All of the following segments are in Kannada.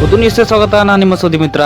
ಪುದು ನ್ಯೂಸ್ಗೆ ಸ್ವಾಗತ. ನಾನು ನಿಮ್ಮ ಸುದ್ದಿ ಮಿತ್ರ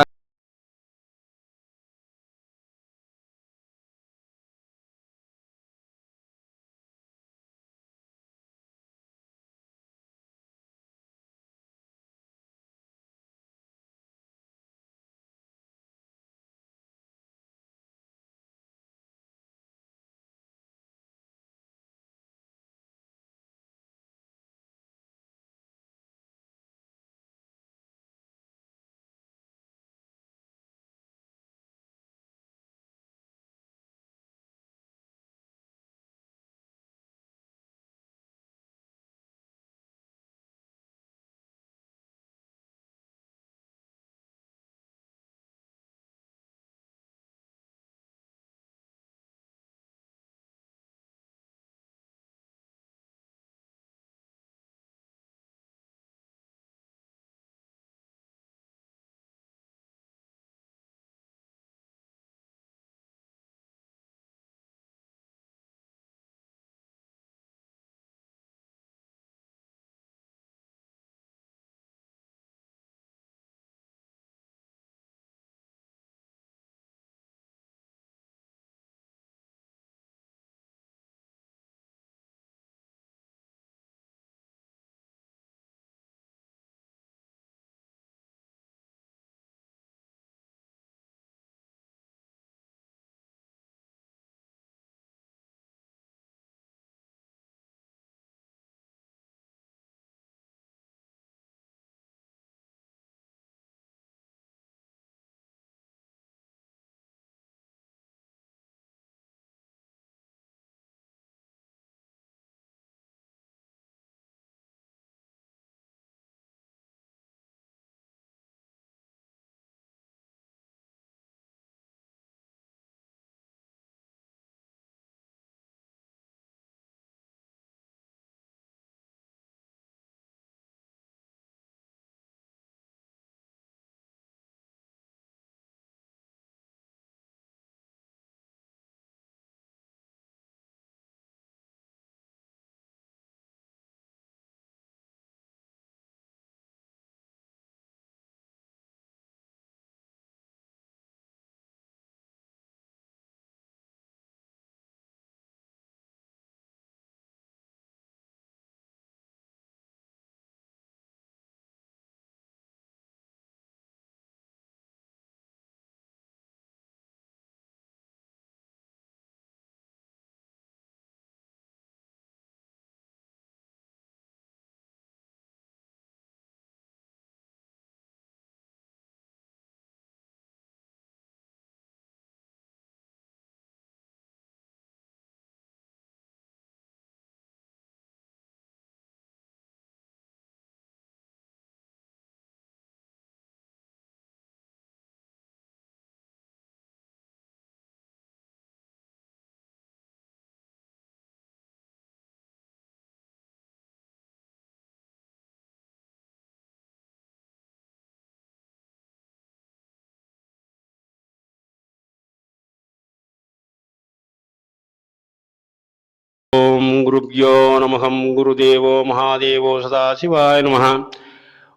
ಓಂ ಗುರುಭ್ಯೋ ನಮಃ ಗುರುದೇವೋ ಮಹಾದೇವೋ ಸದಾಶಿವಾಯ ನಮಃ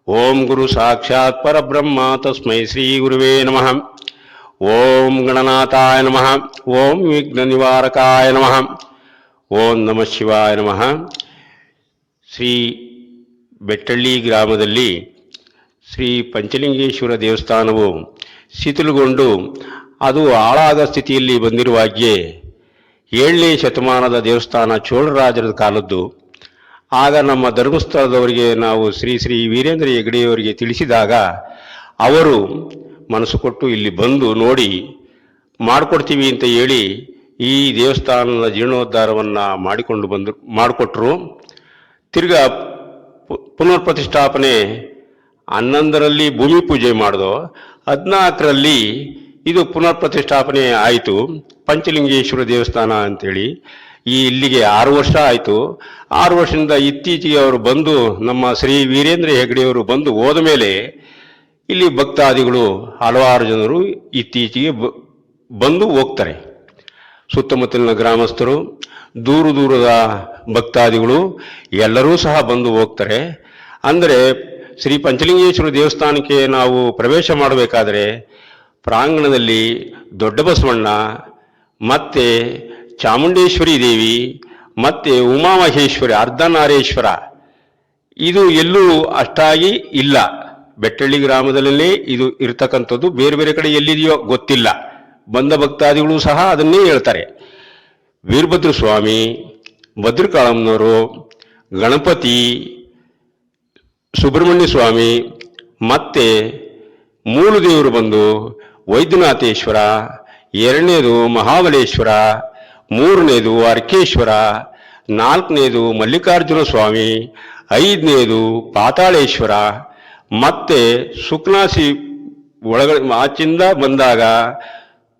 ಓಂ ಗುರು ಸಾಕ್ಷಾತ್ ಪರಬ್ರಹ್ಮ ತಸ್ಮೈ ಶ್ರೀ ಗುರುವೇ ನಮಃ ಓಂ ಗಣನಾಥಾಯ ನಮಃ ಓಂ ವಿಘ್ನ ನಿವಾರಕಾಯ ನಮಃ ಓಂ ನಮಃ ಶಿವಾಯ ನಮಃ ಶ್ರೀ ಬೆಟ್ಟಳ್ಳಿ ಗ್ರಾಮದಲ್ಲಿ ಶ್ರೀ ಪಂಚಲಿಂಗೇಶ್ವರ ದೇವಸ್ಥಾನವು ಶಿಥಿಲಗೊಂಡು ಅದು ಹಾಳಾದ ಸ್ಥಿತಿಯಲ್ಲಿ ಬಂದಿರುವಾಗ್ಯೇ ಏಳನೇ ಶತಮಾನದ ದೇವಸ್ಥಾನ ಚೋಳರಾಜರ ಕಾಲದ್ದು. ಆಗ ನಮ್ಮ ಧರ್ಮಸ್ಥಳದವರಿಗೆ ನಾವು ಶ್ರೀ ಶ್ರೀ ವೀರೇಂದ್ರ ಹೆಗಡೆಯವರಿಗೆ ತಿಳಿಸಿದಾಗ ಅವರು ಮನಸ್ಸು ಕೊಟ್ಟು ಇಲ್ಲಿ ಬಂದು ನೋಡಿ, ಮಾಡಿಕೊಡ್ತೀವಿ ಅಂತ ಹೇಳಿ ಈ ದೇವಸ್ಥಾನದ ಜೀರ್ಣೋದ್ಧಾರವನ್ನು ಮಾಡಿಕೊಂಡು ಬಂದು ಮಾಡಿಕೊಟ್ರು. ತಿರ್ಗಾ ಪುನರ್ ಪ್ರತಿಷ್ಠಾಪನೆ ಹನ್ನೊಂದರಲ್ಲಿ ಭೂಮಿ ಪೂಜೆ ಮಾಡಿದೋ, ಹದಿನಾಲ್ಕರಲ್ಲಿ ಇದು ಪುನರ್ ಪ್ರತಿಷ್ಠಾಪನೆ ಆಯಿತು. ಪಂಚಲಿಂಗೇಶ್ವರ ದೇವಸ್ಥಾನ ಅಂತೇಳಿ. ಈ ಇಲ್ಲಿಗೆ ಆರು ವರ್ಷ ಆಯಿತು. ಆರು ವರ್ಷದಿಂದ ಇತ್ತೀಚೆಗೆ ಅವರು ಬಂದು ನಮ್ಮ ಶ್ರೀ ವೀರೇಂದ್ರ ಹೆಗ್ಡೆಯವರು ಬಂದು ಹೋದ ಮೇಲೆ ಇಲ್ಲಿ ಭಕ್ತಾದಿಗಳು ಹಲವಾರು ಜನರು ಇತ್ತೀಚೆಗೆ ಬಂದು ಹೋಗ್ತಾರೆ. ಸುತ್ತಮುತ್ತಲಿನ ಗ್ರಾಮಸ್ಥರು, ದೂರ ದೂರದ ಭಕ್ತಾದಿಗಳು ಎಲ್ಲರೂ ಸಹ ಬಂದು ಹೋಗ್ತಾರೆ. ಅಂದರೆ ಶ್ರೀ ಪಂಚಲಿಂಗೇಶ್ವರ ದೇವಸ್ಥಾನಕ್ಕೆ ನಾವು ಪ್ರವೇಶ ಮಾಡಬೇಕಾದ್ರೆ ಪ್ರಾಂಗಣದಲ್ಲಿ ದೊಡ್ಡ ಬಸವಣ್ಣ, ಮತ್ತೆ ಚಾಮುಂಡೇಶ್ವರಿ ದೇವಿ, ಮತ್ತೆ ಉಮಾಮಹೇಶ್ವರಿ, ಅರ್ಧನಾರೇಶ್ವರ. ಇದು ಎಲ್ಲೂ ಅಷ್ಟಾಗಿ ಇಲ್ಲ. ಬೆಟ್ಟಳ್ಳಿ ಗ್ರಾಮದಲ್ಲೇ ಇದು ಇರ್ತಕ್ಕಂಥದ್ದು. ಬೇರೆ ಬೇರೆ ಕಡೆ ಎಲ್ಲಿದೆಯೋ ಗೊತ್ತಿಲ್ಲ. ಬಂದ ಭಕ್ತಾದಿಗಳು ಸಹ ಅದನ್ನೇ ಹೇಳ್ತಾರೆ. ವೀರಭದ್ರ ಸ್ವಾಮಿ, ಭದ್ರಕಾಳಮ್ಮನವರು, ಗಣಪತಿ, ಸುಬ್ರಹ್ಮಣ್ಯ ಸ್ವಾಮಿ, ಮತ್ತೆ ಮೂಲ ದೇವರು ಬಂದು ವೈದ್ಯನಾಥೇಶ್ವರ, ಎರಡನೇದು ಮಹಾಬಲೇಶ್ವರ, ಮೂರನೇದು ಅರ್ಕೇಶ್ವರ, ನಾಲ್ಕನೇದು ಮಲ್ಲಿಕಾರ್ಜುನ ಸ್ವಾಮಿ, ಐದನೇದು ಪಾತಾಳೇಶ್ವರ, ಮತ್ತೆ ಸುಕ್ನಾಸಿ ಒಳಗಡೆ ಆಚಿಂದ ಬಂದಾಗ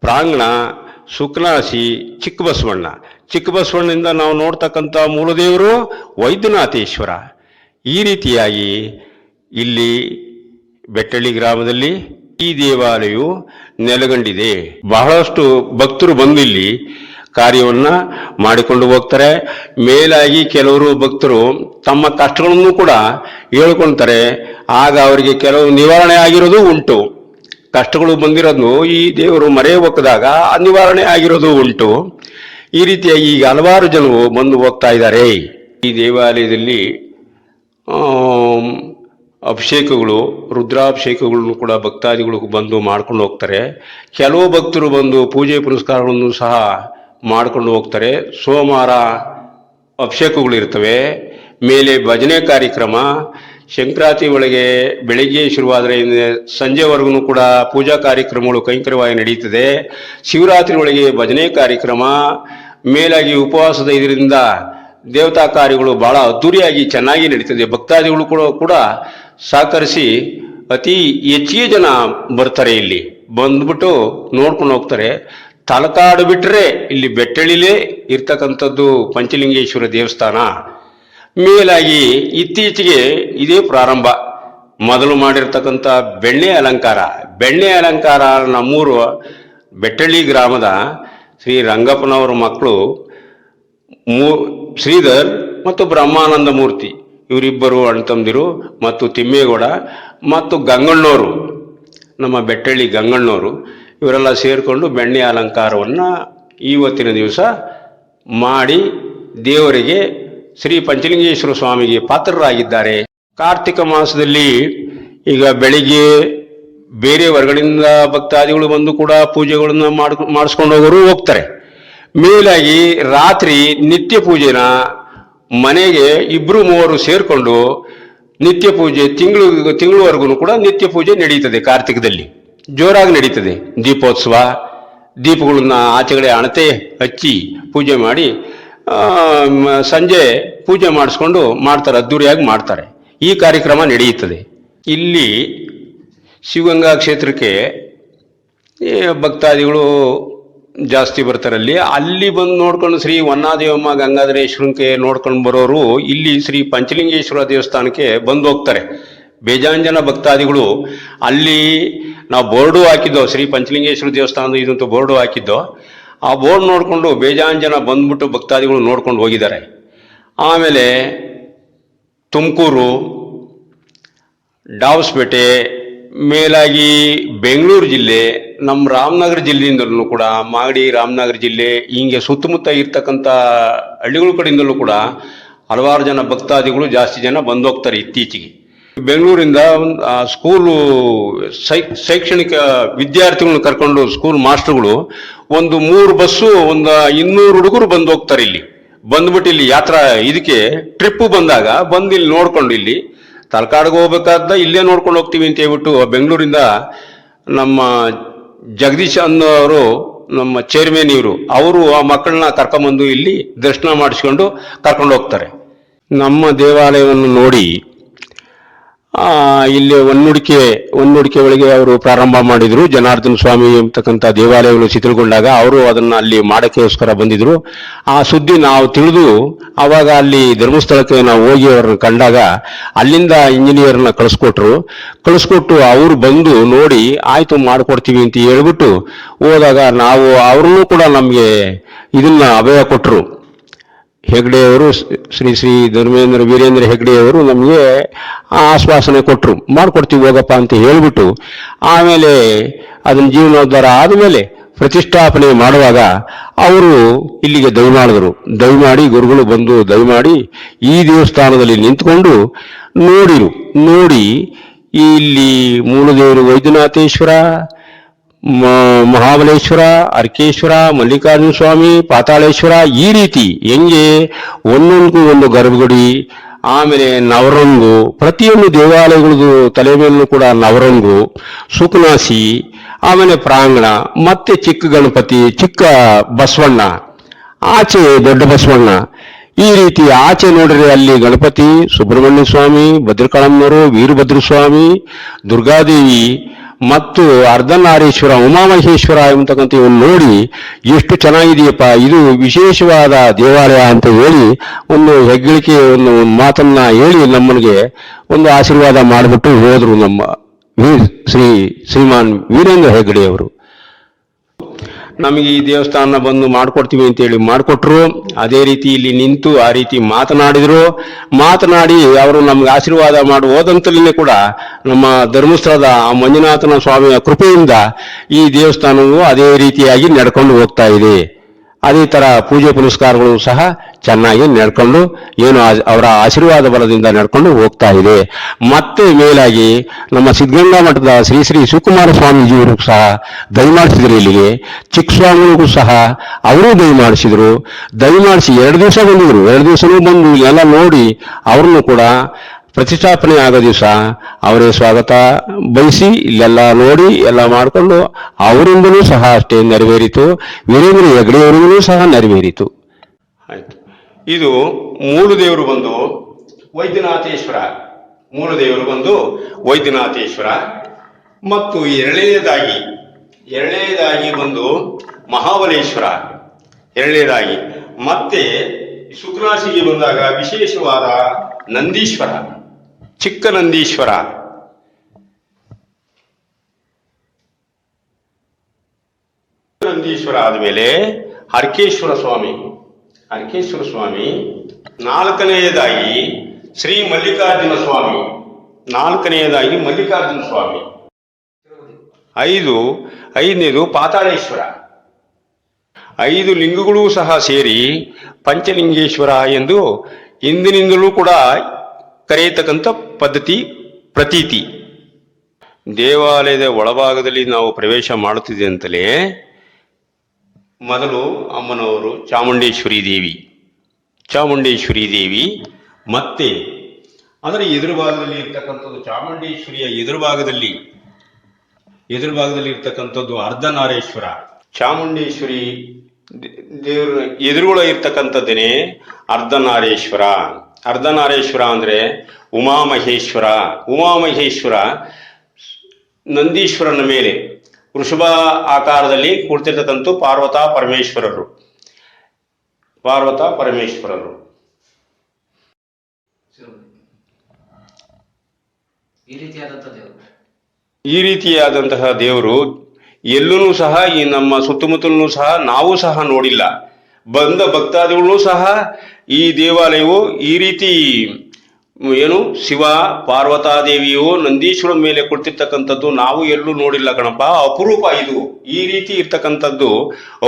ಪ್ರಾಂಗಣ, ಸುಕ್ನಾಸಿ, ಚಿಕ್ಕಬಸವಣ್ಣ. ಚಿಕ್ಕಬಸವಣ್ಣಿಂದ ನಾವು ನೋಡ್ತಕ್ಕಂಥ ಮೂಲದೇವರು ವೈದ್ಯನಾಥೇಶ್ವರ. ಈ ರೀತಿಯಾಗಿ ಇಲ್ಲಿ ಬೆಟ್ಟಳ್ಳಿ ಗ್ರಾಮದಲ್ಲಿ ಈ ದೇವಾಲಯವು ನೆಲೆಗೊಂಡಿದೆ. ಬಹಳಷ್ಟು ಭಕ್ತರು ಬಂದು ಇಲ್ಲಿ ಕಾರ್ಯವನ್ನ ಮಾಡಿಕೊಂಡು ಹೋಗ್ತಾರೆ. ಮೇಲಾಗಿ ಕೆಲವರು ಭಕ್ತರು ತಮ್ಮ ಕಷ್ಟಗಳನ್ನು ಕೂಡ ಹೇಳ್ಕೊಳ್ತಾರೆ ಆಗ ಅವರಿಗೆ ಕೆಲವು ನಿವಾರಣೆ ಆಗಿರೋದು ಉಂಟು. ಕಷ್ಟಗಳು ಬಂದಿರೋದು ಈ ದೇವರು ಮರೆ ಒಕ್ಕದಾಗ ನಿವಾರಣೆ ಆಗಿರೋದು ಉಂಟು. ಈ ರೀತಿಯಾಗಿ ಈಗ ಹಲವಾರು ಜನರು ಬಂದು ಹೋಗ್ತಾ ಇದ್ದಾರೆ. ಈ ದೇವಾಲಯದಲ್ಲಿ ಅಭಿಷೇಕಗಳು, ರುದ್ರಾಭಿಷೇಕಗಳನ್ನು ಕೂಡ ಭಕ್ತಾದಿಗಳು ಬಂದು ಮಾಡ್ಕೊಂಡು ಹೋಗ್ತಾರೆ. ಕೆಲವು ಭಕ್ತರು ಬಂದು ಪೂಜೆ ಪುನಸ್ಕಾರಗಳನ್ನು ಸಹ ಮಾಡ್ಕೊಂಡು ಹೋಗ್ತಾರೆ. ಸೋಮವಾರ ಅಭಿಷೇಕಗಳು ಇರ್ತವೆ. ಮೇಲೆ ಭಜನೆ ಕಾರ್ಯಕ್ರಮ. ಸಂಕ್ರಾಂತಿ ಒಳಗೆ ಬೆಳಿಗ್ಗೆ ಶುರುವಾದರೆ ಸಂಜೆವರೆಗೂ ಕೂಡ ಪೂಜಾ ಕಾರ್ಯಕ್ರಮಗಳು ಕೈಂಕರ್ಯವಾಗಿ ನಡೆಯುತ್ತದೆ ಶಿವರಾತ್ರಿ ಒಳಗೆ ಭಜನೆ ಕಾರ್ಯಕ್ರಮ. ಮೇಲಾಗಿ ಉಪವಾಸದ ಇದರಿಂದ ದೇವತಾ ಕಾರ್ಯಗಳು ಬಹಳ ಅದ್ದೂರಿಯಾಗಿ ಚೆನ್ನಾಗಿ ನಡೀತದೆ. ಭಕ್ತಾದಿಗಳು ಕೂಡ ಕೂಡ ಸಹಕರಿಸಿ ಅತಿ ಹೆಚ್ಚಿಗೆ ಜನ ಬರ್ತಾರೆ ಇಲ್ಲಿ. ಬಂದ್ಬಿಟ್ಟು ನೋಡ್ಕೊಂಡು ಹೋಗ್ತಾರೆ. ತಲಕಾಡು ಬಿಟ್ಟರೆ ಇಲ್ಲಿ ಬೆಟ್ಟಳಿಲೇ ಇರ್ತಕ್ಕಂಥದ್ದು ಪಂಚಲಿಂಗೇಶ್ವರ ದೇವಸ್ಥಾನ. ಮೇಲಾಗಿ ಇತ್ತೀಚೆಗೆ ಇದೇ ಪ್ರಾರಂಭ. ಮೊದಲು ಮಾಡಿರ್ತಕ್ಕಂಥ ಬೆಣ್ಣೆ ಅಲಂಕಾರ. ಬೆಣ್ಣೆ ಅಲಂಕಾರ ನಮ್ಮೂರು ಬೆಟ್ಟಳ್ಳಿ ಗ್ರಾಮದ ಶ್ರೀ ರಂಗಪ್ಪನವರ ಮಕ್ಕಳು ಮೂ ಶ್ರೀಧರ್ ಮತ್ತು ಬ್ರಹ್ಮಾನಂದ ಮೂರ್ತಿ. ಇವರಿಬ್ಬರು ಅಣ್ತಂದಿರು ಮತ್ತು ತಿಮ್ಮೇಗೌಡ ಮತ್ತು ಗಂಗಣ್ಣವರು ನಮ್ಮ ಬೆಟ್ಟಳ್ಳಿ ಗಂಗಣ್ಣವರು ಇವರೆಲ್ಲ ಸೇರಿಕೊಂಡು ಬೆಣ್ಣೆ ಅಲಂಕಾರವನ್ನು ಇವತ್ತಿನ ದಿವಸ ಮಾಡಿ ದೇವರಿಗೆ ಶ್ರೀ ಪಂಚಲಿಂಗೇಶ್ವರ ಸ್ವಾಮಿಗೆ ಪಾತ್ರರಾಗಿದ್ದಾರೆ. ಕಾರ್ತಿಕ ಮಾಸದಲ್ಲಿ ಈಗ ಬೆಳಿಗ್ಗೆ ಬೇರೆ ಹೊರಗಡೆಯಿಂದ ಭಕ್ತಾದಿಗಳು ಬಂದು ಕೂಡ ಪೂಜೆಗಳನ್ನು ಮಾಡ್, ಮಾಡಿಸ್ಕೊಂಡು ಹೋಗೋರು ಹೋಗ್ತಾರೆ. ಮೇಲಾಗಿ ರಾತ್ರಿ ನಿತ್ಯ ಪೂಜೆನ ಮನೆಗೆ ಇಬ್ರು ಮೂವರು ಸೇರಿಕೊಂಡು ನಿತ್ಯ ಪೂಜೆ ತಿಂಗಳು, ತಿಂಗಳವರೆಗೂ ಕೂಡ ನಿತ್ಯ ಪೂಜೆ ನಡೀತದೆ ಕಾರ್ತಿಕದಲ್ಲಿ. ಜೋರಾಗಿ ನಡೀತದೆ. ದೀಪೋತ್ಸವ, ದೀಪಗಳನ್ನ ಆಚೆಗಡೆ ಅಣತೆ ಹಚ್ಚಿ ಪೂಜೆ ಮಾಡಿ ಸಂಜೆ ಪೂಜೆ ಮಾಡಿಸ್ಕೊಂಡು ಮಾಡ್ತಾರೆ, ಅದ್ದೂರಿಯಾಗಿ ಮಾಡ್ತಾರೆ. ಈ ಕಾರ್ಯಕ್ರಮ ನಡೆಯುತ್ತದೆ. ಇಲ್ಲಿ ಶಿವಗಂಗಾ ಕ್ಷೇತ್ರಕ್ಕೆ ಭಕ್ತಾದಿಗಳು ಜಾಸ್ತಿ ಬರ್ತಾರೆ ಅಲ್ಲಿ ಅಲ್ಲಿ ಬಂದು ನೋಡ್ಕೊಂಡು ಶ್ರೀ ವನ್ನಾದೇವಮ್ಮ ಗಂಗಾಧರೇಶ್ವರಂಗೆ ನೋಡ್ಕೊಂಡು ಬರೋರು ಇಲ್ಲಿ ಶ್ರೀ ಪಂಚಲಿಂಗೇಶ್ವರ ದೇವಸ್ಥಾನಕ್ಕೆ ಬಂದು ಹೋಗ್ತಾರೆ. ಬೇಜಾಂಜನ ಭಕ್ತಾದಿಗಳು ಅಲ್ಲಿ ನಾವು ಬೋರ್ಡು ಹಾಕಿದ್ದೋ, ಶ್ರೀ ಪಂಚಲಿಂಗೇಶ್ವರ ದೇವಸ್ಥಾನದ ಇದಂತೂ ಬೋರ್ಡು ಹಾಕಿದ್ದೋ, ಆ ಬೋರ್ಡ್ ನೋಡಿಕೊಂಡು ಬೇಜಾನ್ ಜನ ಬಂದ್ಬಿಟ್ಟು ಭಕ್ತಾದಿಗಳು ನೋಡ್ಕೊಂಡು ಹೋಗಿದ್ದಾರೆ. ಆಮೇಲೆ ತುಮಕೂರು ಡಾವಸ್ಪೇಟೆ ಮೇಲಾಗಿ ಬೆಂಗಳೂರು ಜಿಲ್ಲೆ ನಮ್ಮ ರಾಮನಗರ ಜಿಲ್ಲೆಯಿಂದಲೂ ಕೂಡ, ಮಾಗಡಿ, ರಾಮನಗರ ಜಿಲ್ಲೆ, ಹೀಗೆ ಸುತ್ತಮುತ್ತ ಇರ್ತಕ್ಕಂಥ ಹಳ್ಳಿಗಳ ಕಡೆಯಿಂದಲೂ ಕೂಡ ಹಲವಾರು ಜನ ಭಕ್ತಾದಿಗಳು ಜಾಸ್ತಿ ಜನ ಬಂದೋಗ್ತಾರೆ ಇತ್ತೀಚೆಗೆ. ಬೆಂಗಳೂರಿಂದ ಸ್ಕೂಲು ಶೈ ಶೈಕ್ಷಣಿಕ ವಿದ್ಯಾರ್ಥಿಗಳನ್ನ ಕರ್ಕೊಂಡು ಸ್ಕೂಲ್ ಮಾಸ್ಟರ್ಗಳು ಒಂದು ಮೂರು ಬಸ್ಸು, ಒಂದು ಇನ್ನೂರು ಹುಡುಗರು ಬಂದು ಹೋಗ್ತಾರೆ ಇಲ್ಲಿ. ಬಂದ್ಬಿಟ್ಟು ಇಲ್ಲಿ ಯಾತ್ರಾ, ಇದಕ್ಕೆ ಟ್ರಿಪ್ಪು ಬಂದಾಗ ಬಂದು ಇಲ್ಲಿ ನೋಡ್ಕೊಂಡು ಇಲ್ಲಿ ತಲಕಾಡಿಗೆ ಹೋಗ್ಬೇಕಾದ ಇಲ್ಲೇ ನೋಡ್ಕೊಂಡು ಹೋಗ್ತೀವಿ ಅಂತ ಹೇಳ್ಬಿಟ್ಟು ಬೆಂಗಳೂರಿಂದ ನಮ್ಮ ಜಗದೀಶ್ ಅನ್ನೋರು, ನಮ್ಮ ಚೇರ್ಮನ್ ಇವರು, ಅವರು ಆ ಮಕ್ಕಳನ್ನ ಕರ್ಕೊಂಬಂದು ಇಲ್ಲಿ ದರ್ಶನ ಮಾಡಿಸ್ಕೊಂಡು ಕರ್ಕೊಂಡು ಹೋಗ್ತಾರೆ. ನಮ್ಮ ದೇವಾಲಯವನ್ನು ನೋಡಿ ಇಲ್ಲಿ ಒನ್ನುಡಿಕೆ ಒನ್ನುಡಿಕೆ ಒಳಗೆ ಅವರು ಪ್ರಾರಂಭ ಮಾಡಿದ್ರು. ಜನಾರ್ದನ ಸ್ವಾಮಿ ಅಂತಕ್ಕಂಥ ದೇವಾಲಯಗಳು ಶಿಥಿಲಗೊಂಡಾಗ ಅವರು ಅದನ್ನ ಅಲ್ಲಿ ಮಾಡೋಕ್ಕೋಸ್ಕರ ಬಂದಿದ್ರು. ಆ ಸುದ್ದಿ ನಾವು ತಿಳಿದು ಅವಾಗ ಅಲ್ಲಿ ಧರ್ಮಸ್ಥಳಕ್ಕೆ ನಾವು ಹೋಗಿ ಅವ್ರನ್ನ ಕಂಡಾಗ ಅಲ್ಲಿಂದ ಇಂಜಿನಿಯರ್ನ ಕಳಿಸ್ಕೊಟ್ರು. ಕಳಿಸ್ಕೊಟ್ಟು ಅವರು ಬಂದು ನೋಡಿ ಆಯ್ತು ಮಾಡ್ಕೊಡ್ತೀವಿ ಅಂತ ಹೇಳ್ಬಿಟ್ಟು ಹೋದಾಗ ನಾವು ಅವ್ರನ್ನೂ ಕೂಡ ನಮಗೆ ಇದನ್ನ ಅಭಯ ಕೊಟ್ಟರು ಹೆಗ್ಡೆಯವರು ಶ್ರೀ ಶ್ರೀ ಧರ್ಮೇಂದ್ರ ವೀರೇಂದ್ರ ಹೆಗ್ಡೆಯವರು ನಮಗೆ ಆಶ್ವಾಸನೆ ಕೊಟ್ಟರು ಮಾಡಿಕೊಡ್ತೀವಿ ಹೋಗಪ್ಪ ಅಂತ ಹೇಳಿಬಿಟ್ಟು ಆಮೇಲೆ ಅದನ್ನ ಜೀವನೋದ್ಧಾರ ಆದಮೇಲೆ ಪ್ರತಿಷ್ಠಾಪನೆ ಮಾಡುವಾಗ ಅವರು ಇಲ್ಲಿಗೆ ದಯಮಾಡಿದರು ದಯಮಾಡಿ ಗುರುಗಳು ಬಂದು ದಯಮಾಡಿ ಈ ದೇವಸ್ಥಾನದಲ್ಲಿ ನಿಂತ್ಕೊಂಡು ನೋಡಿರು. ನೋಡಿ ಇಲ್ಲಿ ಮೂಲದೇವರು ವೈದ್ಯನಾಥೇಶ್ವರ ಮಹಾಬಲೇಶ್ವರ, ಅರ್ಕೇಶ್ವರ, ಮಲ್ಲಿಕಾರ್ಜುನ ಸ್ವಾಮಿ, ಪಾತಾಳೇಶ್ವರ ಈ ರೀತಿ ಹೆಂಗೆ ಒಂದೊಂದು ಒಂದು ಗರ್ಭಗುಡಿ, ಆಮೇಲೆ ನವರಂಗು, ಪ್ರತಿಯೊಂದು ದೇವಾಲಯಗಳದು ತಲೆ ಮೇಲೂ ಕೂಡ ನವರಂಗು ಸುಖನಾಸಿ ಆಮೇಲೆ ಪ್ರಾಂಗಣ, ಮತ್ತೆ ಚಿಕ್ಕ ಗಣಪತಿ, ಚಿಕ್ಕ ಬಸವಣ್ಣ, ಆಚೆ ದೊಡ್ಡ ಬಸವಣ್ಣ. ಈ ರೀತಿ ಆಚೆ ನೋಡಿದ್ರೆ ಅಲ್ಲಿ ಗಣಪತಿ, ಸುಬ್ರಹ್ಮಣ್ಯ ಸ್ವಾಮಿ ಭದ್ರಕಾಳಮ್ಮರು ವೀರಭದ್ರ ಸ್ವಾಮಿ ದುರ್ಗಾದೇವಿ ಮತ್ತು ಅರ್ಧನಾರೀಶ್ವರ, ಉಮಾಮಹೇಶ್ವರ ಎಂಬತಕ್ಕಂಥ ಇವನ್ನ ನೋಡಿ ಎಷ್ಟು ಚೆನ್ನಾಗಿದೆಯಪ್ಪ, ಇದು ವಿಶೇಷವಾದ ದೇವಾಲಯ ಅಂತ ಹೇಳಿ ಒಂದು ಹೆಗ್ಗಳಿಕೆ, ಒಂದು ಮಾತನ್ನ ಹೇಳಿ ನಮ್ಮನಿಗೆ ಒಂದು ಆಶೀರ್ವಾದ ಮಾಡಿಬಿಟ್ಟು ಹೋದರು ನಮ್ಮ ವೀರ್ ಶ್ರೀ ಶ್ರೀಮಾನ್ ವೀರೇಂದ್ರ ಹೆಗ್ಗಡೆ ಅವರು ನಮಗೆ ಈ ದೇವಸ್ಥಾನ ಬಂದು ಮಾಡ್ಕೊಡ್ತೀವಿ ಅಂತೇಳಿ ಮಾಡಿಕೊಟ್ರು. ಅದೇ ರೀತಿ ಇಲ್ಲಿ ನಿಂತು ಆ ರೀತಿ ಮಾತನಾಡಿದರು. ಮಾತನಾಡಿ ಅವರು ನಮ್ಗೆ ಆಶೀರ್ವಾದ ಮಾಡಿ ಹೋದಂತಲೇ ಕೂಡ ನಮ್ಮ ಧರ್ಮಸ್ಥಳದ ಆ ಮಂಜುನಾಥನ ಸ್ವಾಮಿಯ ಕೃಪೆಯಿಂದ ಈ ದೇವಸ್ಥಾನವು ಅದೇ ರೀತಿಯಾಗಿ ನಡ್ಕೊಂಡು ಹೋಗ್ತಾ ಇದೆ. ಅದೇ ತರ ಪೂಜೆ ಪುನಸ್ಕಾರಗಳು ಸಹ ಚೆನ್ನಾಗಿ ನಡ್ಕೊಂಡು ಏನು ಅವರ ಆಶೀರ್ವಾದ ಬಲದಿಂದ ನಡ್ಕೊಂಡು ಹೋಗ್ತಾ ಇದೆ. ಮತ್ತೆ ಮೇಲಾಗಿ ನಮ್ಮ ಸಿದ್ಧಗಂಗಾ ಮಠದ ಶ್ರೀ ಶ್ರೀ ಶಿವಕುಮಾರ ಸ್ವಾಮೀಜಿಯವರು ಸಹ ದಯಮಾಡಿಸಿದ್ರು ಇಲ್ಲಿಗೆ. ಚಿಕ್ಕ ಸ್ವಾಮಿಗಳಿಗೂ ಸಹ ಅವರೂ ದಯಮಾಡಿಸಿದ್ರು ದಯಮಾಡಿಸಿ ಎರಡು ದಿವಸ ಬಂದಿದ್ರು. ಎರಡು ದಿವಸನೂ ಬಂದು ಎಲ್ಲ ನೋಡಿ ಅವ್ರನ್ನೂ ಕೂಡ ಪ್ರತಿಷ್ಠಾಪನೆ ಆಗೋ ದಿವಸ ಅವರೇ ಸ್ವಾಗತ ಬಯಸಿ ಇಲ್ಲೆಲ್ಲ ನೋಡಿ ಎಲ್ಲ ಮಾಡಿಕೊಂಡು ಅವರಿಂದಲೂ ಸಹ ಅಷ್ಟೇ ನೆರವೇರಿತು. ವೀರೇಂದ್ರ ಹೆಗಡೆಯವರಿಂದಲೂ ಸಹ ನೆರವೇರಿತು. ಆಯ್ತು. ಇದು ಮೂರು ದೇವರು ಬಂದು ವೈದ್ಯನಾಥೇಶ್ವರ. ಮೂರು ದೇವರು ಬಂದು ವೈದ್ಯನಾಥೇಶ್ವರ. ಮತ್ತು ಎರಡನೇದಾಗಿ ಎರಡನೇದಾಗಿ ಬಂದು ಮಹಾಬಲೇಶ್ವರ. ಎರಡನೇದಾಗಿ ಮತ್ತೆ ಶುಕ್ರಾಶಿಗೆ ಬಂದಾಗ ವಿಶೇಷವಾದ ನಂದೀಶ್ವರ. ಚಿಕ್ಕ ನಂದೀಶ್ವರ ನಂದೀಶ್ವರ ಆದಮೇಲೆ ಹರ್ಕೇಶ್ವರ ಸ್ವಾಮಿ. ಹರ್ಕೇಶ್ವರ ಸ್ವಾಮಿ. ನಾಲ್ಕನೆಯದಾಗಿ ಶ್ರೀ ಮಲ್ಲಿಕಾರ್ಜುನ ಸ್ವಾಮಿ. ನಾಲ್ಕನೆಯದಾಗಿ ಮಲ್ಲಿಕಾರ್ಜುನ ಸ್ವಾಮಿ. ಐದು, ಐದನೇದು ಪಾತಾಳೇಶ್ವರ. ಐದು ಲಿಂಗಗಳೂ ಸಹ ಸೇರಿ ಪಂಚಲಿಂಗೇಶ್ವರ ಎಂದು ಇಂದಿನಿಂದಲೂ ಕೂಡ ಕರೆಯತಕ್ಕಂಥ ಪದ್ಧತಿ ಪ್ರತೀತಿ. ದೇವಾಲಯದ ಒಳಭಾಗದಲ್ಲಿ ನಾವು ಪ್ರವೇಶ ಮಾಡುತ್ತಿದೆ ಅಂತಲೇ ಮೊದಲು ಅಮ್ಮನವರು ಚಾಮುಂಡೇಶ್ವರಿ ದೇವಿ ಚಾಮುಂಡೇಶ್ವರಿ ದೇವಿ ಮತ್ತೆ ಅದರ ಎದುರು ಭಾಗದಲ್ಲಿ ಇರ್ತಕ್ಕಂಥದ್ದು ಚಾಮುಂಡೇಶ್ವರಿಯ ಎದುರು ಭಾಗದಲ್ಲಿ ಎದುರು ಭಾಗದಲ್ಲಿ ಇರ್ತಕ್ಕಂಥದ್ದು ಅರ್ಧನಾರೇಶ್ವರ. ಚಾಮುಂಡೇಶ್ವರಿ ದೇವರ ಎದುರುಗಳ ಇರ್ತಕ್ಕಂಥದ್ದೇನೆ ಅರ್ಧನಾರೇಶ್ವರ. ಅರ್ಧನಾರೇಶ್ವರ ಅಂದ್ರೆ ಉಮಾಮಹೇಶ್ವರ. ಉಮಾಮಹೇಶ್ವರ ನಂದೀಶ್ವರನ ಮೇಲೆ ವೃಷಭ ಆಕಾರದಲ್ಲಿ ಕೂಡ್ತಿರ್ತಕ್ಕಂಥ ಪಾರ್ವತ ಪರಮೇಶ್ವರರು. ಪಾರ್ವತ ಪರಮೇಶ್ವರರು. ಈ ರೀತಿಯಾದಂತಹ ದೇವರು ಎಲ್ಲೂ ಸಹ ಈ ನಮ್ಮ ಸುತ್ತಮುತ್ತಲೂ ಸಹ ನಾವು ಸಹ ನೋಡಿಲ್ಲ. ಬಂದ ಭಕ್ತಾದಿಗಳು ಸಹ ಈ ದೇವಾಲಯವು ಈ ರೀತಿ ಏನು ಶಿವ, ಪಾರ್ವತಾದೇವಿಯು ನಂದೀಶ್ವರನ ಮೇಲೆ ಕೊಡ್ತಿರ್ತಕ್ಕಂಥದ್ದು ನಾವು ಎಲ್ಲೂ ನೋಡಿಲ್ಲ ಗಣಪ ಅಪರೂಪ ಇದು. ಈ ರೀತಿ ಇರ್ತಕ್ಕಂಥದ್ದು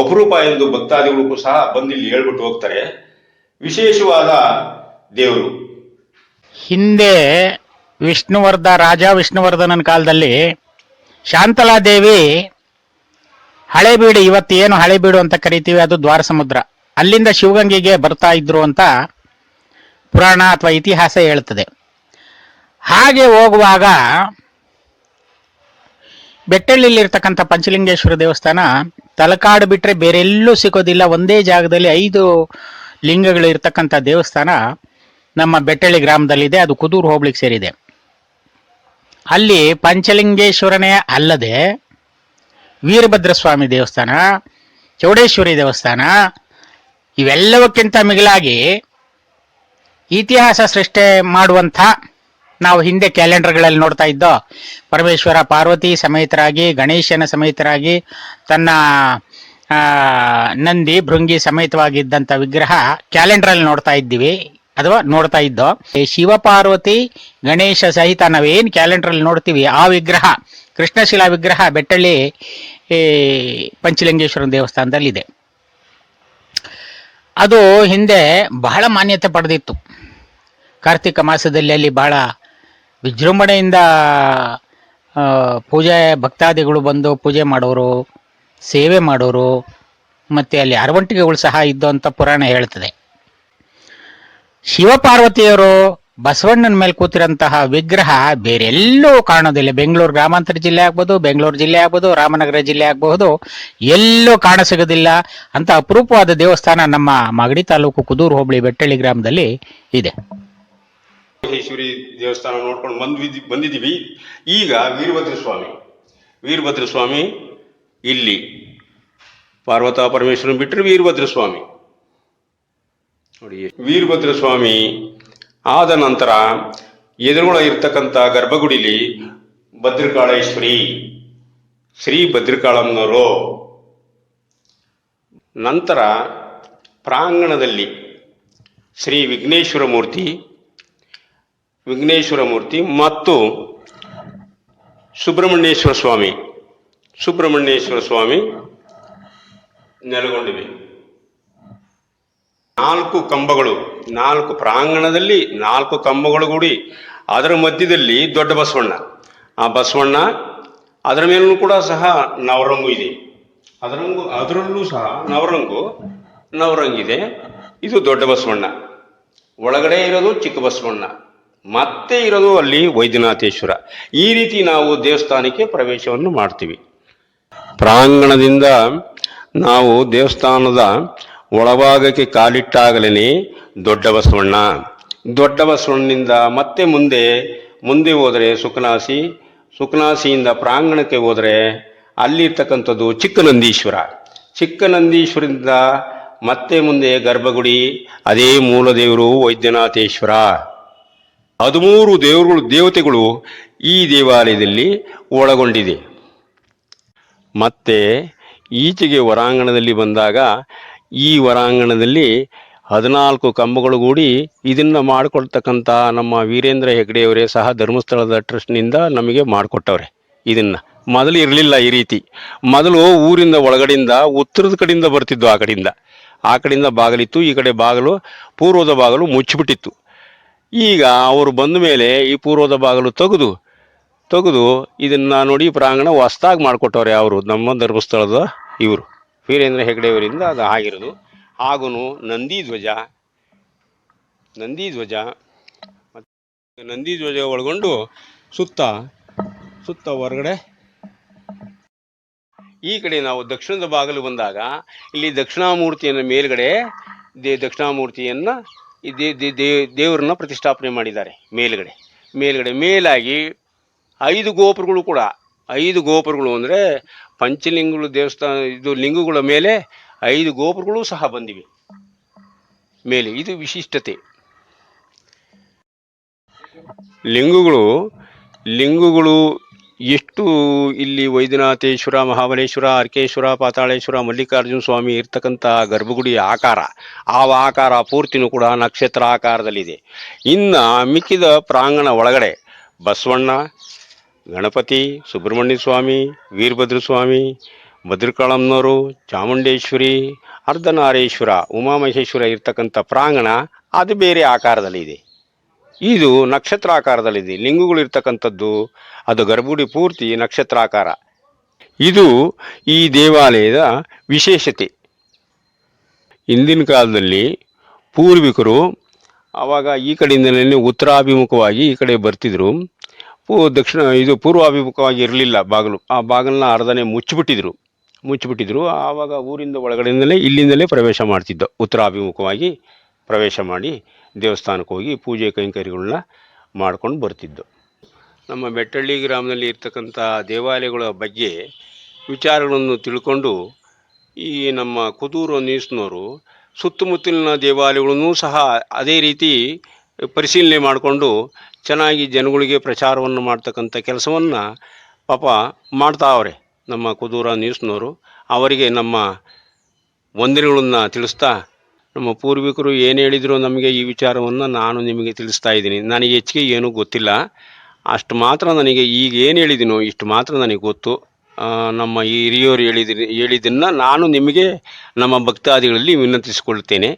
ಅಪರೂಪ ಎಂದು ಭಕ್ತಾದಿಗಳಿಗೂ ಸಹ ಬಂದಿಲ್ಲಿ ಹೇಳ್ಬಿಟ್ಟು ಹೋಗ್ತಾರೆ. ವಿಶೇಷವಾದ ದೇವರು. ಹಿಂದೆ ವಿಷ್ಣುವರ್ಧ, ರಾಜ ವಿಷ್ಣುವರ್ಧನನ ಕಾಲದಲ್ಲಿ ಶಾಂತಲಾದೇವಿ ಹಳೇಬೀಡು, ಇವತ್ತೇನು ಹಳೆಬೀಡು ಅಂತ ಕರಿತೀವಿ, ಅದು ದ್ವಾರ ಸಮುದ್ರ ಅಲ್ಲಿಂದ ಶಿವಗಂಗೆಗೆ ಬರ್ತಾ ಇದ್ರು ಅಂತ ಪುರಾಣ ಅಥವಾ ಇತಿಹಾಸ ಹೇಳ್ತದೆ. ಹಾಗೆ ಹೋಗುವಾಗ ಬೆಟ್ಟಳ್ಳಿಲಿರ್ತಕ್ಕಂಥ ಪಂಚಲಿಂಗೇಶ್ವರ ದೇವಸ್ಥಾನ ತಲಕಾಡು ಬಿಟ್ಟರೆ ಬೇರೆಲ್ಲೂ ಸಿಗೋದಿಲ್ಲ. ಒಂದೇ ಜಾಗದಲ್ಲಿ ಐದು ಲಿಂಗಗಳು ಇರ್ತಕ್ಕಂಥ ದೇವಸ್ಥಾನ ನಮ್ಮ ಬೆಟ್ಟಳ್ಳಿ ಗ್ರಾಮದಲ್ಲಿದೆ. ಅದು ಕುದೂರು ಹೋಬಳಿಗೆ ಸೇರಿದೆ. ಅಲ್ಲಿ ಪಂಚಲಿಂಗೇಶ್ವರನೇ ಅಲ್ಲದೆ ವೀರಭದ್ರ ಸ್ವಾಮಿ ದೇವಸ್ಥಾನ, ಚೌಡೇಶ್ವರಿ ದೇವಸ್ಥಾನ ಇವೆಲ್ಲವಕ್ಕಿಂತ ಮಿಗಿಲಾಗಿ ಇತಿಹಾಸ ಸೃಷ್ಟಿ ಮಾಡುವಂಥ ನಾವು ಹಿಂದೆ ಕ್ಯಾಲೆಂಡರ್ಗಳಲ್ಲಿ ನೋಡ್ತಾ ಇದ್ದೋ ಪರಮೇಶ್ವರ ಪಾರ್ವತಿ ಸಮೇತರಾಗಿ, ಗಣೇಶನ ಸಮೇತರಾಗಿ, ತನ್ನ ನಂದಿ, ಭೃಂಗಿ ಸಮೇತವಾಗಿದ್ದಂಥ ವಿಗ್ರಹ ಕ್ಯಾಲೆಂಡರಲ್ಲಿ ನೋಡ್ತಾ ಇದ್ದೀವಿ ಅಥವಾ ನೋಡ್ತಾ ಇದ್ದೋ. ಈ ಶಿವಪಾರ್ವತಿ, ಗಣೇಶ ಸಹಿತ ನಾವೇನು ಕ್ಯಾಲೆಂಡರಲ್ಲಿ ನೋಡ್ತೀವಿ, ಆ ವಿಗ್ರಹ, ಕೃಷ್ಣಶಿಲಾ ವಿಗ್ರಹ ಬೆಟ್ಟಳ್ಳಿ, ಈ ಪಂಚಲಿಂಗೇಶ್ವರ ದೇವಸ್ಥಾನದಲ್ಲಿದೆ. ಅದು ಹಿಂದೆ ಬಹಳ ಮಾನ್ಯತೆ ಪಡೆದಿತ್ತು. ಕಾರ್ತಿಕ ಮಾಸದಲ್ಲಿ ಅಲ್ಲಿ ಬಹಳ ವಿಜೃಂಭಣೆಯಿಂದ ಪೂಜೆ, ಭಕ್ತಾದಿಗಳು ಬಂದು ಪೂಜೆ ಮಾಡೋರು, ಸೇವೆ ಮಾಡೋರು, ಮತ್ತು ಅಲ್ಲಿ ಅರವಂಟಿಗೆಗಳು ಸಹ ಇದ್ದು ಅಂತ ಪುರಾಣ ಹೇಳ್ತದೆ. ಶಿವಪಾರ್ವತಿಯರು ಬಸವಣ್ಣನ ಮೇಲೆ ಕೂತಿರಂತಹ ವಿಗ್ರಹ ಬೇರೆಲ್ಲೂ ಕಾಣೋದಿಲ್ಲ. ಬೆಂಗಳೂರು ಗ್ರಾಮಾಂತರ ಜಿಲ್ಲೆ ಆಗ್ಬೋದು, ಬೆಂಗಳೂರು ಜಿಲ್ಲೆ ಆಗ್ಬೋದು, ರಾಮನಗರ ಜಿಲ್ಲೆ ಆಗಬಹುದು, ಎಲ್ಲೂ ಕಾಣಸಿಗೋದಿಲ್ಲ ಅಂತ ಅಪರೂಪವಾದ ದೇವಸ್ಥಾನ ನಮ್ಮ ಮಾಗಡಿ ತಾಲೂಕು ಕುದೂರು ಹೋಬಳಿ ಬೆಟ್ಟಳ್ಳಿ ಗ್ರಾಮದಲ್ಲಿ ಇದೆ. ಮಹೇಶ್ವರಿ ದೇವಸ್ಥಾನ ನೋಡ್ಕೊಂಡು ಬಂದ್ವಿ ಬಂದಿದ್ದೀವಿ. ಈಗ ವೀರಭದ್ರ ಸ್ವಾಮಿ. ವೀರಭದ್ರ ಸ್ವಾಮಿ ಇಲ್ಲಿ. ಪಾರ್ವತ ಪರಮೇಶ್ವರನ್ ಬಿಟ್ಟರೆ ವೀರಭದ್ರ ಸ್ವಾಮಿ. ನೋಡಿ, ವೀರಭದ್ರ ಸ್ವಾಮಿ ಆದ ನಂತರ ಎದುರುಗಳ ಇರ್ತಕ್ಕಂಥ ಗರ್ಭಗುಡಿಲಿ ಭದ್ರಕಾಳೇಶ್ವರಿ, ಶ್ರೀ ಭದ್ರಕಾಳಮ್ಮನವರು ನಂತರ ಪ್ರಾಂಗಣದಲ್ಲಿ ಶ್ರೀ ವಿಘ್ನೇಶ್ವರ ಮೂರ್ತಿ ವಿಘ್ನೇಶ್ವರ ಮೂರ್ತಿ ಮತ್ತು ಸುಬ್ರಹ್ಮಣ್ಯೇಶ್ವರ ಸ್ವಾಮಿ ಸುಬ್ರಹ್ಮಣ್ಯೇಶ್ವರ ಸ್ವಾಮಿ ನೆಲೆಗೊಂಡಿವೆ. ನಾಲ್ಕು ಕಂಬಗಳು ನಾಲ್ಕು ಪ್ರಾಂಗಣದಲ್ಲಿ ನಾಲ್ಕು ಕಂಬಗಳು ಕೂಡಿ, ಅದರ ಮಧ್ಯದಲ್ಲಿ ದೊಡ್ಡ ಬಸವಣ್ಣ. ಆ ಬಸವಣ್ಣ, ಅದರ ಮೇಲೂ ಕೂಡ ಸಹ ನವರಂಗು ಇದೆ. ಅದರಂಗು, ಅದರಲ್ಲೂ ಸಹ ನವರಂಗು, ನವರಂಗಿದೆ. ಇದು ದೊಡ್ಡ ಬಸವಣ್ಣ. ಒಳಗಡೆ ಇರೋದು ಚಿಕ್ಕ ಬಸವಣ್ಣ. ಮತ್ತೆ ಇರೋದು ಅಲ್ಲಿ ವೈದ್ಯನಾಥೇಶ್ವರ. ಈ ರೀತಿ ನಾವು ದೇವಸ್ಥಾನಕ್ಕೆ ಪ್ರವೇಶವನ್ನು ಮಾಡ್ತೀವಿ. ಪ್ರಾಂಗಣದಿಂದ ನಾವು ದೇವಸ್ಥಾನದ ಒಳಭಾಗಕ್ಕೆ ಕಾಲಿಟ್ಟಾಗಲೇ ದೊಡ್ಡ ಬಸವಣ್ಣ ದೊಡ್ಡ ಬಸವಣ್ಣನಿಂದ ಮತ್ತೆ ಮುಂದೆ ಮುಂದೆ ಹೋದರೆ ಸುಖನಾಸಿ, ಸುಖನಾಸಿಯಿಂದ ಪ್ರಾಂಗಣಕ್ಕೆ ಹೋದರೆ ಅಲ್ಲಿರ್ತಕ್ಕಂಥದ್ದು ಚಿಕ್ಕನಂದೀಶ್ವರ. ಚಿಕ್ಕನಂದೀಶ್ವರದಿಂದ ಮತ್ತೆ ಮುಂದೆ ಗರ್ಭಗುಡಿ, ಅದೇ ಮೂಲ ದೇವರು ವೈದ್ಯನಾಥೇಶ್ವರ. ಹದಿಮೂರು ದೇವರುಗಳು, ದೇವತೆಗಳು ಈ ದೇವಾಲಯದಲ್ಲಿ ಒಳಗೊಂಡಿದೆ. ಮತ್ತೆ ಈಚೆಗೆ ಹೊರಾಂಗಣದಲ್ಲಿ ಬಂದಾಗ ಈ ಹೊರಾಂಗಣದಲ್ಲಿ ಹದಿನಾಲ್ಕು ಕಂಬಗಳು ಕೂಡಿ ಇದನ್ನ ಮಾಡಿಕೊಳ್ತಕ್ಕಂಥ ನಮ್ಮ ವೀರೇಂದ್ರ ಹೆಗ್ಡೆಯವರೇ ಸಹ ಧರ್ಮಸ್ಥಳದ ಟ್ರಸ್ಟ್ನಿಂದ ನಮಗೆ ಮಾಡಿಕೊಟ್ಟವ್ರೆ ಇದನ್ನ. ಮೊದಲು ಇರಲಿಲ್ಲ ಈ ರೀತಿ. ಮೊದಲು ಊರಿಂದ ಒಳಗಡೆಯಿಂದ ಉತ್ತರದ ಕಡೆಯಿಂದ ಬರ್ತಿದ್ದು ಆ ಕಡೆಯಿಂದ. ಆ ಕಡೆಯಿಂದ ಬಾಗಿಲಿತ್ತು, ಈ ಕಡೆ ಬಾಗಿಲು, ಪೂರ್ವದ ಬಾಗಿಲು ಮುಚ್ಚಿಬಿಟ್ಟಿತ್ತು. ಈಗ ಅವರು ಬಂದ ಮೇಲೆ ಈ ಪೂರ್ವದ ಬಾಗಿಲು ತೆಗೆದು ತೆಗೆದು ಇದನ್ನು ನೋಡಿ ಪ್ರಾಂಗಣ ಹೊಸ್ದಾಗಿ ಮಾಡಿಕೊಟ್ಟವ್ರೆ ಅವರು ನಮ್ಮ ಧರ್ಮಸ್ಥಳದ ಇವರು. ವೀರೇಂದ್ರ ಹೆಗ್ಡೆಯವರಿಂದ ಅದು ಆಗಿರೋದು. ಹಾಗೂ ನಂದಿ ಧ್ವಜ ನಂದಿ ಧ್ವಜ ಮತ್ತು ನಂದಿ ಧ್ವಜ ಒಳಗೊಂಡು ಸುತ್ತ ಸುತ್ತ ಹೊರಗಡೆ. ಈ ಕಡೆ ನಾವು ದಕ್ಷಿಣದ ಬಾಗಿಲು ಬಂದಾಗ ಇಲ್ಲಿ ದಕ್ಷಿಣಾಮೂರ್ತಿಯನ್ನು ಮೇಲ್ಗಡೆ ದೇ ದಕ್ಷಿಣಾಮೂರ್ತಿಯನ್ನು ದೇವರನ್ನ ಪ್ರತಿಷ್ಠಾಪನೆ ಮಾಡಿದ್ದಾರೆ ಮೇಲ್ಗಡೆ. ಮೇಲ್ಗಡೆ ಮೇಲಾಗಿ ಐದು ಗೋಪುರಗಳು ಕೂಡ, ಐದು ಗೋಪುರಗಳು ಅಂದರೆ ಪಂಚಲಿಂಗಗಳು ದೇವಸ್ಥಾನ, ಇದು ಲಿಂಗಗಳ ಮೇಲೆ ಐದು ಗೋಪುರಗಳು ಸಹ ಬಂದಿವೆ. ಮೇಲೆ ಇದು ವಿಶಿಷ್ಟತೆ. ಲಿಂಗಗಳು ಲಿಂಗಗಳು ಎಷ್ಟು ಇಲ್ಲಿ ವೈದ್ಯನಾಥೇಶ್ವರ, ಮಹಾಬಲೇಶ್ವರ, ಅರ್ಕೇಶ್ವರ, ಪಾತಾಳೇಶ್ವರ, ಮಲ್ಲಿಕಾರ್ಜುನ ಸ್ವಾಮಿ ಇರ್ತಕ್ಕಂಥ ಗರ್ಭಗುಡಿಯ ಆಕಾರ, ಆ ಆಕಾರ ಪೂರ್ತಿನೂ ಕೂಡ ನಕ್ಷತ್ರ ಆಕಾರದಲ್ಲಿದೆ. ಇನ್ನು ಮಿಕ್ಕಿದ ಪ್ರಾಂಗಣ ಒಳಗಡೆ ಬಸವಣ್ಣ ಗಣಪತಿ, ಸುಬ್ರಹ್ಮಣ್ಯ ಸ್ವಾಮಿ, ವೀರಭದ್ರ ಸ್ವಾಮಿ, ಭದ್ರಕಾಳಮ್ಮನವರು, ಚಾಮುಂಡೇಶ್ವರಿ, ಅರ್ಧನಾರೇಶ್ವರ, ಉಮಾಮಹೇಶ್ವರ ಇರ್ತಕ್ಕಂಥ ಪ್ರಾಂಗಣ ಅದು ಬೇರೆ ಆಕಾರದಲ್ಲಿದೆ ಇದು. ನಕ್ಷತ್ರಾಕಾರದಲ್ಲಿದೆ. ಲಿಂಗಗಳು ಇರ್ತಕ್ಕಂಥದ್ದು, ಅದು ಗರ್ಭುಡಿ ಪೂರ್ತಿ ನಕ್ಷತ್ರಾಕಾರ. ಇದು ಈ ದೇವಾಲಯದ ವಿಶೇಷತೆ. ಹಿಂದಿನ ಕಾಲದಲ್ಲಿ ಪೂರ್ವಿಕರು ಆವಾಗ ಈ ಕಡೆಯಿಂದಲೇ ಉತ್ತರಾಭಿಮುಖವಾಗಿ ಈ ಕಡೆ ಬರ್ತಿದ್ರು. ಪೂ ದಕ್ಷಿಣ, ಇದು ಪೂರ್ವಾಭಿಮುಖವಾಗಿ ಇರಲಿಲ್ಲ ಬಾಗಿಲು. ಆ ಬಾಗಿಲನ್ನ ಅರ್ಧನೇ ಮುಚ್ಚಿಬಿಟ್ಟಿದ್ರು. ಮುಚ್ಚಿಬಿಟ್ಟಿದ್ರು. ಆವಾಗ ಊರಿಂದ ಒಳಗಡೆಯಿಂದಲೇ ಇಲ್ಲಿಂದಲೇ ಪ್ರವೇಶ ಮಾಡ್ತಿದ್ದ. ಉತ್ತರಾಭಿಮುಖವಾಗಿ ಪ್ರವೇಶ ಮಾಡಿ ದೇವಸ್ಥಾನಕ್ಕೆ ಹೋಗಿ ಪೂಜೆ ಕೈಂಕರ್ಯಗಳನ್ನ ಮಾಡ್ಕೊಂಡು ಬರ್ತಿದ್ದೋ. ನಮ್ಮ ಬೆಟ್ಟಳ್ಳಿ ಗ್ರಾಮದಲ್ಲಿ ಇರ್ತಕ್ಕಂಥ ದೇವಾಲಯಗಳ ಬಗ್ಗೆ ವಿಚಾರಗಳನ್ನು ತಿಳ್ಕೊಂಡು ಈ ನಮ್ಮ ಕುದೂರು ನ್ಯೂಸ್ನವರು ಸುತ್ತಮುತ್ತಲಿನ ದೇವಾಲಯಗಳನ್ನು ಸಹ ಅದೇ ರೀತಿ ಪರಿಶೀಲನೆ ಮಾಡಿಕೊಂಡು ಚೆನ್ನಾಗಿ ಜನಗಳಿಗೆ ಪ್ರಚಾರವನ್ನು ಮಾಡ್ತಕ್ಕಂಥ ಕೆಲಸವನ್ನು ಪಾಪ ಮಾಡ್ತಾವ್ರೆ ನಮ್ಮ ಕುದೂರ ನ್ಯೂಸ್ನವರು. ಅವರಿಗೆ ನಮ್ಮ ವಂದನೆಗಳನ್ನು ತಿಳಿಸ್ತಾ ನಮ್ಮ ಪೂರ್ವಿಕರು ಏನು ಹೇಳಿದ್ರು ನಮಗೆ ಈ ವಿಚಾರವನ್ನು ನಾನು ನಿಮಗೆ ತಿಳಿಸ್ತಾ ಇದ್ದೀನಿ. ನನಗೆ ಹೆಚ್ಚಿಗೆ ಏನೂ ಗೊತ್ತಿಲ್ಲ. ಅಷ್ಟು ಮಾತ್ರ ನನಗೆ ಈಗ ಏನು ಹೇಳಿದ್ದೀನೋ ಇಷ್ಟು ಮಾತ್ರ ನನಗೆ ಗೊತ್ತು. ನಮ್ಮ ಹಿರಿಯವರು ಹೇಳಿದ ಹೇಳಿದ್ದನ್ನು ನಾನು ನಿಮಗೆ ನಮ್ಮ ಭಕ್ತಾದಿಗಳಲ್ಲಿ ವಿನಂತಿಸಿಕೊಳ್ತೇನೆ.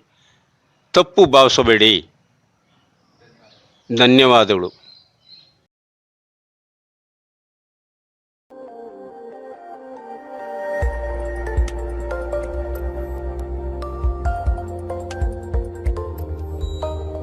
ತಪ್ಪು ಭಾವಿಸಬೇಡಿ. ధన్యవాదములు.